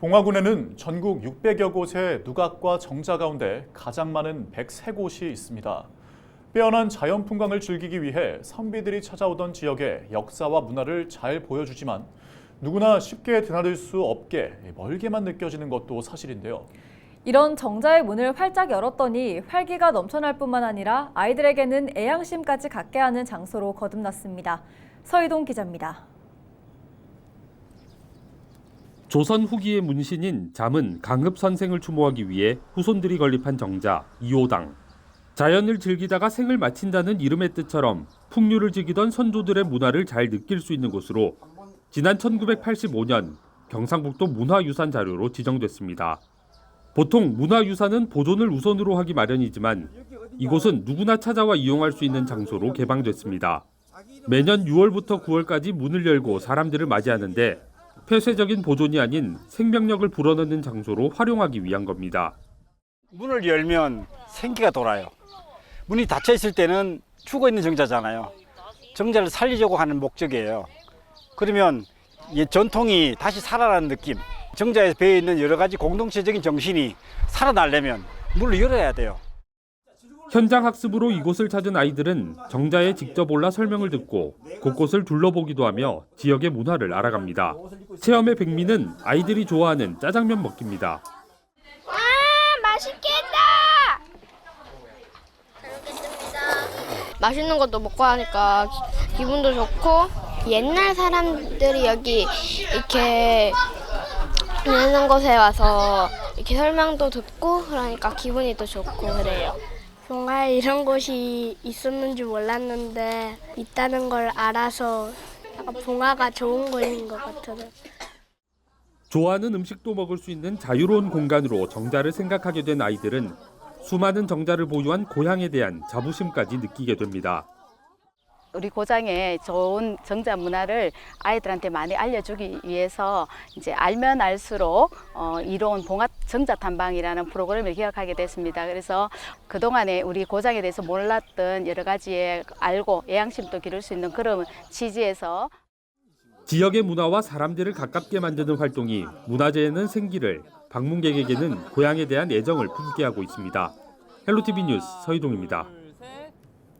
봉화군에는 전국 600여 곳의 누각과 정자 가운데 가장 많은 103곳이 있습니다. 빼어난 자연 풍광을 즐기기 위해 선비들이 찾아오던 지역의 역사와 문화를 잘 보여주지만 누구나 쉽게 드나들 수 없게 멀게만 느껴지는 것도 사실인데요. 이런 정자의 문을 활짝 열었더니 활기가 넘쳐날 뿐만 아니라 아이들에게는 애양심까지 갖게 하는 장소로 거듭났습니다. 서희동 기자입니다. 조선 후기의 문신인 잠은 강읍 선생을 추모하기 위해 후손들이 건립한 정자 이호당. 자연을 즐기다가 생을 마친다는 이름의 뜻처럼 풍류를 즐기던 선조들의 문화를 잘 느낄 수 있는 곳으로 지난 1985년 경상북도 문화유산 자료로 지정됐습니다. 보통 문화유산은 보존을 우선으로 하기 마련이지만 이곳은 누구나 찾아와 이용할 수 있는 장소로 개방됐습니다. 매년 6월부터 9월까지 문을 열고 사람들을 맞이하는데 폐쇄적인 보존이 아닌 생명력을 불어넣는 장소로 활용하기 위한 겁니다. 문을 열면 생기가 돌아요. 문이 닫혀 있을 때는 죽어 있는 정자잖아요. 정자를 살리려고 하는 목적이에요. 그러면 이 전통이 다시 살아나는 느낌. 정자에 배어 있는 여러 가지 공동체적인 정신이 살아나려면 문을 열어야 돼요. 현장 학습으로 이곳을 찾은 아이들은 정자에 직접 올라 설명을 듣고 곳곳을 둘러보기도 하며 지역의 문화를 알아갑니다. 체험의 백미는 아이들이 좋아하는 짜장면 먹기입니다. 와 맛있겠다. 맛있는 것도 먹고 하니까 기- 기분도 좋고 옛날 사람들이 여기 이렇게 있는 곳에 와서 이렇게 설명도 듣고 그러니까 기분이 또 좋고 그래요. 뭔가 이런 곳이 있었는 줄 몰랐는데 있다는 걸 알아서 약간 봉화가 좋은 곳인 것 같아요. 좋아하는 음식도 먹을 수 있는 자유로운 공간으로 정자를 생각하게 된 아이들은 수많은 정자를 보유한 고향에 대한 자부심까지 느끼게 됩니다. 우리 고장의 좋은 정자 문화를 아이들한테 많이 알려주기 위해서 이제 알면 알수록 어, 이로운 봉합 정자 탐방이라는 프로그램을 기획하게 됐습니다. 그래서 그 동안에 우리 고장에 대해서 몰랐던 여러 가지에 알고 애양심도 기를 수 있는 그런 취지에서 지역의 문화와 사람들을 가깝게 만드는 활동이 문화재에는 생기를, 방문객에게는 고향에 대한 애정을 품게 하고 있습니다. 헬로티비 뉴스 서희동입니다.